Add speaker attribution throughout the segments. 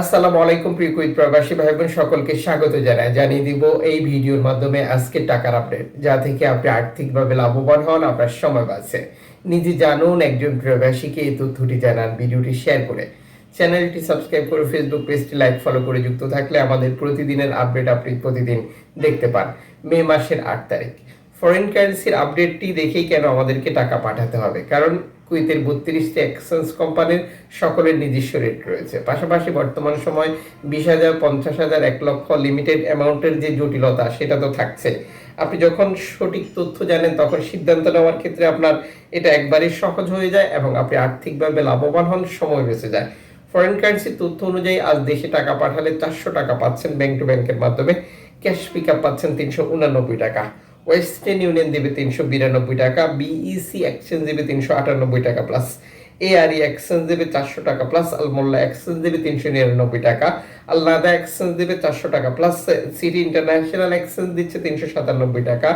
Speaker 1: আসসালামু আলাইকুম, প্রিয় কুইত প্রবাসী ভাই বোন সকলকে স্বাগত জানাই। জানিয়ে দিব এই ভিডিওর মাধ্যমে আজকে টাকার আপডেট, যা থেকে আপনি আর্থিকভাবে লাভবান হন, আপনার সময় বাঁচে নিজে জানুন, একজন প্রবাসীকে এই তথ্যটি জানান, ভিডিওটি শেয়ার করে। চ্যানেলটি সাবস্ক্রাইব করে ফেসবুক পেজটি লাইক, ফলো করে যুক্ত থাকলে আমাদের প্রতিদিনের আপডেট আপনি প্রতিদিন দেখতে পান, মে মাসের আট তারিখ। ফরেন কারেন্সির আপডেটটি দেখেই কেন আমাদেরকে টাকা পাঠাতে হবে? কারণ কুইতের বত্রিশটি এক্সচেঞ্জ কোম্পানির সকলের নিজস্ব রেট রয়েছে। পাশাপাশি বর্তমান সময় বিশ হাজার, পঞ্চাশ হাজার, এক লক্ষ লিমিটেড অ্যামাউন্টের যে জটিলতা, সেটা তো থাকছে। আপনি যখন সঠিক তথ্য জানেন, তখন সিদ্ধান্ত নেওয়ার ক্ষেত্রে আপনার এটা একবারই সহজ হয়ে যায় এবং আপনি আর্থিকভাবে লাভবান হন, সময় বেঁচে যায়। ফরেন কারেন্সির তথ্য অনুযায়ী, আজ দেশে টাকা পাঠালে চারশো টাকা পাচ্ছেন ব্যাংক টু ব্যাংকের মাধ্যমে। ক্যাশ পিক আপ পাচ্ছেন তিনশো উনানব্বই টাকা। ওয়েস্টার্ন ইউনিয়ন দেবে তিনশো বিরানব্বই টাকা বিইসি এক্সচেঞ্জ দেবে তিনশো আটানব্বই টাকা প্লাস এআরই এক্সচেঞ্জ দেবে চারশো টাকা প্লাস আলমোল্লা এক্সচেঞ্জ দেবে তিনশো নিরানব্বই টাকা আলনাদা এক্সচেঞ্জ দেবে চারশো টাকা প্লাস সিটি ইন্টারন্যাশনাল এক্সচেঞ্জ দিচ্ছে তিনশো সাতানব্বই টাকা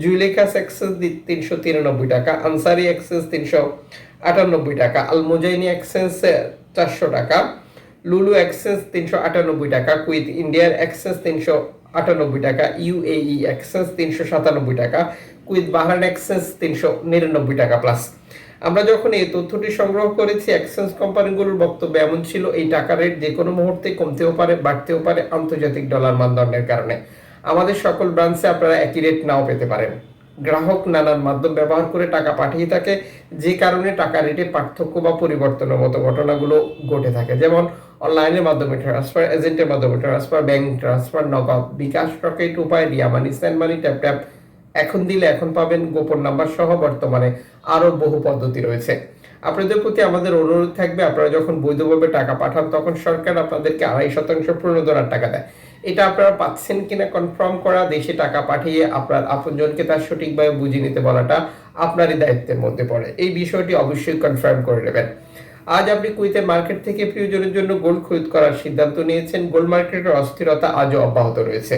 Speaker 1: জুইলেখাস এক্সচেঞ্জ তিনশো তিরানব্বই টাকা আনসারি এক্সচেঞ্জ তিনশো আটানব্বই টাকা আলমোজাইনি এক্সচেঞ্জ চারশো টাকা লুলু এক্সচেঞ্জ তিনশো আটানব্বই টাকা কুইথ ইন্ডিয়ার এক্সচেঞ্জ তিনশো আটানব্বই টাকা ইউএই এক্সচেঞ্জ তিনশো সাতানব্বই টাকা কুইথ বাহারান এক্সচেঞ্জ তিনশো নিরানব্বই টাকা প্লাস আমরা যখন এই তথ্যটি সংগ্রহ করেছি এক্সচেঞ্জ কোম্পানিগুলোর বক্তব্য এমন ছিল, এই টাকা রেট যে কোনো মুহূর্তে কমতেও পারে, বাড়তেও পারে আন্তর্জাতিক ডলার মানদণ্ডের কারণে। আমাদের সকল ব্রাঞ্চে আপনারা একই রেট নাও পেতে পারেন। গ্রাহক নানান মাধ্যম ব্যবহার করে টাকা পাঠিয়ে থাকে, যে কারণে টাকা রেটে পার্থক্য বা পরিবর্তনের মতো ঘটনাগুলো ঘটে থাকে। যেমন অনলাইনের মাধ্যমে ট্রান্সফার এজেন্টের মাধ্যমে transfer bank transfer Nagad bKash Rocket Upay, Ria money send money tap tap এখন দিলে এখন পাবেন গোপন নাম্বার সহ বর্তমানে আরও বহু পদ্ধতি রয়েছে। আপনাদের প্রতি আমাদের অনুরোধ থাকবে, আপনারা যখন বৈধভাবে টাকা পাঠান, তখন সরকার আপনাদেরকে আড়াই শতাংশ প্রণোদনার টাকা দেয়। এটা আপনারা পাচ্ছেন কিনা কনফার্ম করা, দেশে টাকা পাঠিয়ে আপনার আপনজনকে তার সঠিকভাবে বুঝে নিতে বলাটা আপনারই দায়িত্বের মধ্যে পড়ে। এই বিষয়টি অবশ্যই কনফার্ম করে নেবেন। আজ আপনি কুইতের মার্কেট থেকে প্রিয়জনের জন্য গোল্ড খরিদ করার সিদ্ধান্ত নিয়েছেন। গোল্ড মার্কেটের অস্থিরতা আজও অব্যাহত রয়েছে।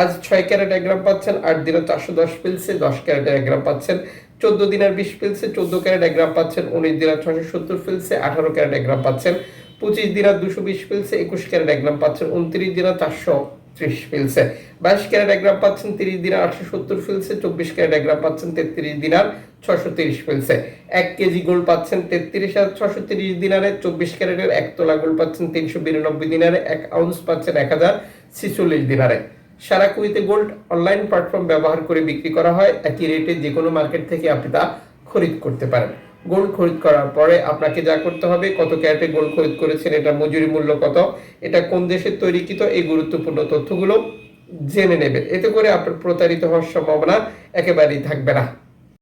Speaker 1: আজ ছয় ক্যারেট এক গ্রাম পাচ্ছেন, আট দিনের চারশো দশ পিলসে দশ ক্যারেটের এক গ্রাম পাচ্ছেন, চোদ্দ দিনের বিশ পিলসে চোদ্দ ক্যারেট এক গ্রাম পাচ্ছেন, উনিশ দিনের ছশো সত্তর পিলসে আঠারো ক্যারেট এক গ্রাম পাচ্ছেন, পঁচিশ দিনের দুশো বিশ পিলসে একুশ ক্যারেট এক গ্রাম পাচ্ছেন, উনত্রিশ দিনের চারশো ত্রিশ ফিলসে বাইশ ক্যারেট এক গ্রাম পাচ্ছেন, তিরিশ দিনার আটশো সত্তর ফিলসে চব্বিশ ক্যারেট এক গ্রাম পাচ্ছেন, তেত্রিশ দিনার ছশো তিরিশ ফিলসে এক কেজি গোল্ড পাচ্ছেন তেত্রিশ হাজার ছশো তিরিশ দিনারে, চব্বিশ ক্যারেটের এক তোলা গোল্ড পাচ্ছেন তিনশো বিরানব্বই দিনারে, এক আউন্স পাচ্ছেন এক হাজার ছিচল্লিশ দিনারে। সারা কুইতে গোল্ড অনলাইন প্ল্যাটফর্ম ব্যবহার করে বিক্রি করা হয়। একই রেটে যে কোনো মার্কেট থেকে আপনি তা খরিদ করতে পারেন। গোল্ড খরিদ করার পরে আপনাকে যা করতে হবে, কত ক্যারেটে গোল্ড খরিদ করেছেন, এটা মজুরি মূল্য কত, এটা কোন দেশের তৈরিকৃত, এই গুরুত্বপূর্ণ তথ্যগুলো জেনে নেবেন। এতে করে আপনার প্রতারিত হওয়ার সম্ভাবনা একেবারেই থাকবে না।